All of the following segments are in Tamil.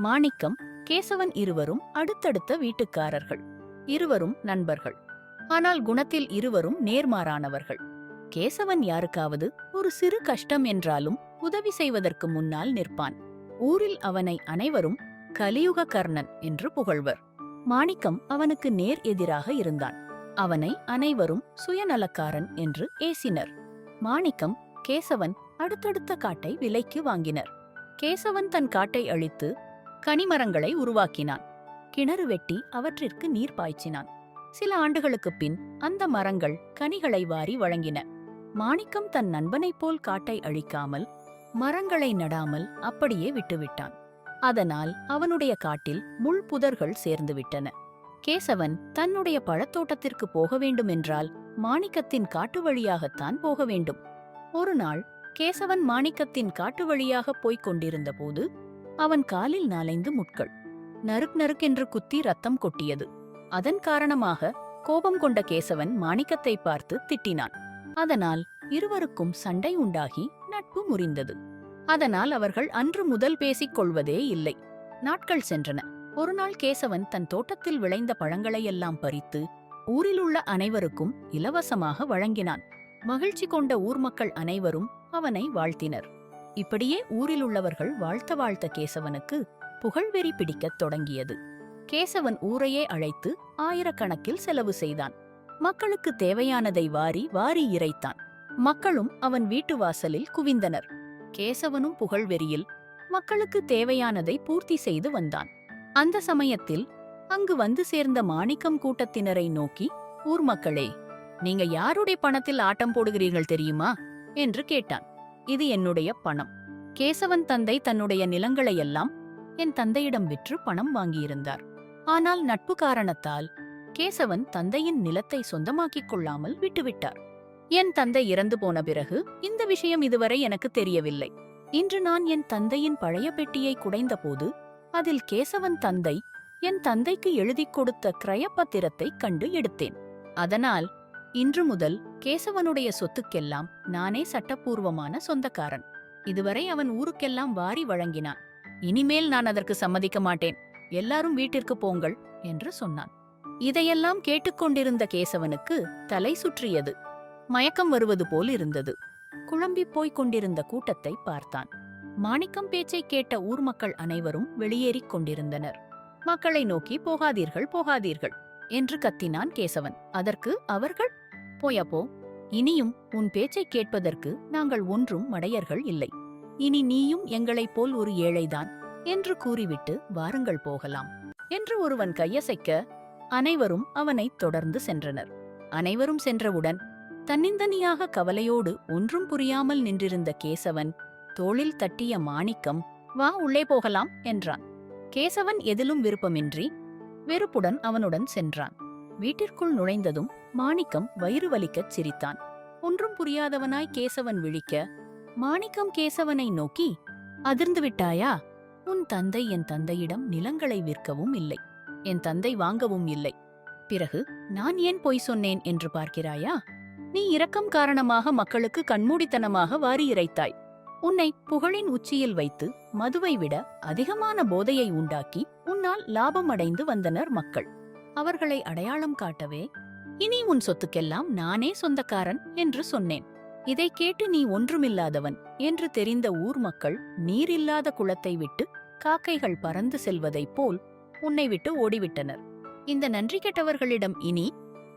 மாணிக்கம் கேசவன் இருவரும் அடுத்தடுத்த வீட்டுக்காரர்கள். இருவரும் நண்பர்கள். ஆனால் குணத்தில் இருவரும் நேர்மாறானவர்கள். கேசவன் யாருக்காவது ஒரு சிறு கஷ்டம் என்றாலும் உதவி செய்வதற்கு முன்னால் நிற்பான். ஊரில் அவனை அனைவரும் கலியுக கர்ணன் என்று புகழ்வர். மாணிக்கம் அவனுக்கு நேர் எதிராக இருந்தான். அவனை அனைவரும் சுயநலக்காரன் என்று ஏசினர். மாணிக்கம் கேசவன் அடுத்தடுத்த காட்டை விலைக்கு வாங்கினர். கேசவன் தன் காட்டை அழித்து கனிமரங்களை உருவாக்கினான். கிணறு வெட்டி அவற்றிற்கு நீர் பாய்ச்சினான். சில ஆண்டுகளுக்குப் பின் அந்த மரங்கள் கனிகளை வாரி வழங்கின. மாணிக்கம் தன் நண்பனைப் போல் காட்டை அழிக்காமல் மரங்களை நடாமல் அப்படியே விட்டுவிட்டான். அதனால் அவனுடைய காட்டில் முள் புதர்கள் சேர்ந்துவிட்டன கேசவன் தன்னுடைய பழத்தோட்டத்திற்கு போக வேண்டுமென்றால் மாணிக்கத்தின் காட்டு வழியாகத்தான் போக வேண்டும். ஒரு நாள் கேசவன் மாணிக்கத்தின் காட்டு வழியாக போய்க் கொண்டிருந்தபோது அவன் காலில் நாலைந்து முட்கள். நறுக் நறுக்கென்று குத்தி ரத்தம் கொட்டியது. அதன் காரணமாக கோபம் கொண்ட கேசவன் மாணிக்கத்தை பார்த்து திட்டினான். அதனால் இருவருக்கும் சண்டை உண்டாகி நட்பு முறிந்தது. அதனால் அவர்கள் அன்று முதல் பேசிக் கொள்வதே இல்லை. நாட்கள் சென்றன. ஒருநாள் கேசவன் தன் தோட்டத்தில் விளைந்த பழங்களையெல்லாம் பறித்து ஊரில் உள்ள அனைவருக்கும் இலவசமாக வழங்கினான். மகிழ்ச்சி கொண்ட ஊர் மக்கள் அனைவரும் அவனை வாழ்த்தினர். இப்படியே ஊரில் உள்ளவர்கள் வாழ்த்த வாழ்த்த கேசவனுக்கு புகழ்வெறி பிடிக்கத் தொடங்கியது. கேசவன் ஊரையே அழைத்து ஆயிரக்கணக்கில் செலவு செய்தான். மக்களுக்கு தேவையானதை வாரி வாரி இறைத்தான். மக்களும் அவன் வீட்டு வாசலில் குவிந்தனர். கேசவனும் புகழ்வெறியில் மக்களுக்கு தேவையானதை பூர்த்தி செய்து வந்தான். அந்த சமயத்தில் அங்கு வந்து சேர்ந்த மாணிக்கம் கூட்டத்தினரை நோக்கி ஊர் மக்களே நீங்க யாருடைய பணத்தில் ஆட்டம் போடுகிறீர்கள் தெரியுமா? என்று கேட்டான். இது என்னுடைய பணம். கேசவன் தந்தை தன்னுடைய நிலங்களையெல்லாம் என் தந்தையிடம் விற்று பணம் வாங்கியிருந்தார். ஆனால் நட்பு காரணத்தால் கேசவன் தந்தையின் நிலத்தை சொந்தமாக்கிக் கொள்ளாமல் விட்டுவிட்டார். என் தந்தை இறந்து போன பிறகு இந்த விஷயம் இதுவரை எனக்கு தெரியவில்லை. இன்று நான் என் தந்தையின் பழைய பெட்டியை குடைந்தபோது அதில் கேசவன் தந்தை என் தந்தைக்கு எழுதிக் கொடுத்த கிரயப்பத்திரத்தைக் கண்டு எடுத்தேன். அதனால் இன்று முதல் கேசவனுடைய சொத்துக்கெல்லாம் நானே சட்டப்பூர்வமான சொந்தக்காரன். இதுவரை அவன் ஊருக்கெல்லாம் வாரி வழங்கினான். இனிமேல் நான் அதற்கு சம்மதிக்க மாட்டேன். எல்லாரும் வீட்டிற்கு போங்கள் என்று சொன்னான். இதையெல்லாம் கேட்டுக்கொண்டிருந்த கேசவனுக்கு தலை சுற்றியது. மயக்கம் வருவது போல் இருந்தது. குழம்பிப் போய்க் கொண்டிருந்த கூட்டத்தை பார்த்தான். மாணிக்கம் பேச்சைக் கேட்ட ஊர் மக்கள் அனைவரும் வெளியேறிக் கொண்டிருந்தனர். மக்களை நோக்கி போகாதீர்கள் போகாதீர்கள் என்று கத்தினான் கேசவன். அதற்கு அவர்கள் போயப்போ? இனியும் உன் பேச்சைக் கேட்பதற்கு நாங்கள் ஒன்றும் மடையர்கள் இல்லை. இனி நீயும் எங்களைப் போல் ஒரு ஏழைதான் என்று கூறிவிட்டு வாருங்கள் போகலாம் என்று ஒருவன் கையசைக்க அனைவரும் அவனைத் தொடர்ந்து சென்றனர். அனைவரும் சென்றவுடன் தன்னிந்தனியாக கவலையோடு ஒன்றும் புரியாமல் நின்றிருந்த கேசவன் தோளில் தட்டிய மாணிக்கம் வா உள்ளே போகலாம் என்றான். கேசவன் எதிலும் விருப்பமின்றி வெறுப்புடன் அவனுடன் சென்றான். வீட்டிற்குள் நுழைந்ததும் மாணிக்கம் வயிறு வலிக்கச் சிரித்தான். ஒன்றும் புரியாதவனாய் கேசவன் விழிக்க மாணிக்கம் கேசவனை நோக்கி அதிர்ந்து விட்டாயா? உன் தந்தை என் தந்தையிடம் நிலங்களை விற்கவும் இல்லை என் தந்தை வாங்கவும் இல்லை. பிறகு நான் ஏன் பொய் சொன்னேன் என்று பார்க்கிறாயா? நீ இரக்கம் காரணமாக மக்களுக்கு கண்மூடித்தனமாக வாரி இறைத்தாய். உன்னை புகழின் உச்சியில் வைத்து மதுவை விட அதிகமான போதையை உண்டாக்கி உன்னால் லாபம் அடைந்து வந்தனர் மக்கள். அவர்களை அடையாளம் காட்டவே இனி உன் சொத்துக்கெல்லாம் நானே சொந்தக்காரன் என்று சொன்னேன். இதைக் கேட்டு நீ ஒன்றுமில்லாதவன் என்று தெரிந்த ஊர் மக்கள் நீரில்லாத குளத்தை விட்டு காக்கைகள் பறந்து செல்வதைப் போல் உன்னை விட்டு ஓடிவிட்டனர். இந்த நன்றி கெட்டவர்களிடம் இனி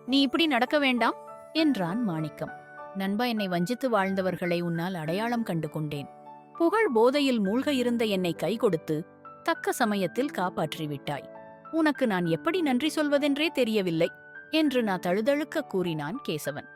நீ இப்படி நடக்க வேண்டாம் என்றான் மாணிக்கம். நண்பா என்னை வஞ்சித்து வாழ்ந்தவர்களை உன்னால் அடையாளம் கண்டு கொண்டேன். புகழ் போதையில் மூழ்க இருந்த என்னை கை கொடுத்து தக்க சமயத்தில் காப்பாற்றிவிட்டாய். உனக்கு நான் எப்படி நன்றி சொல்வதென்றே தெரியவில்லை என்று நான் தழுதழுக்க கூறினான் கேசவன்.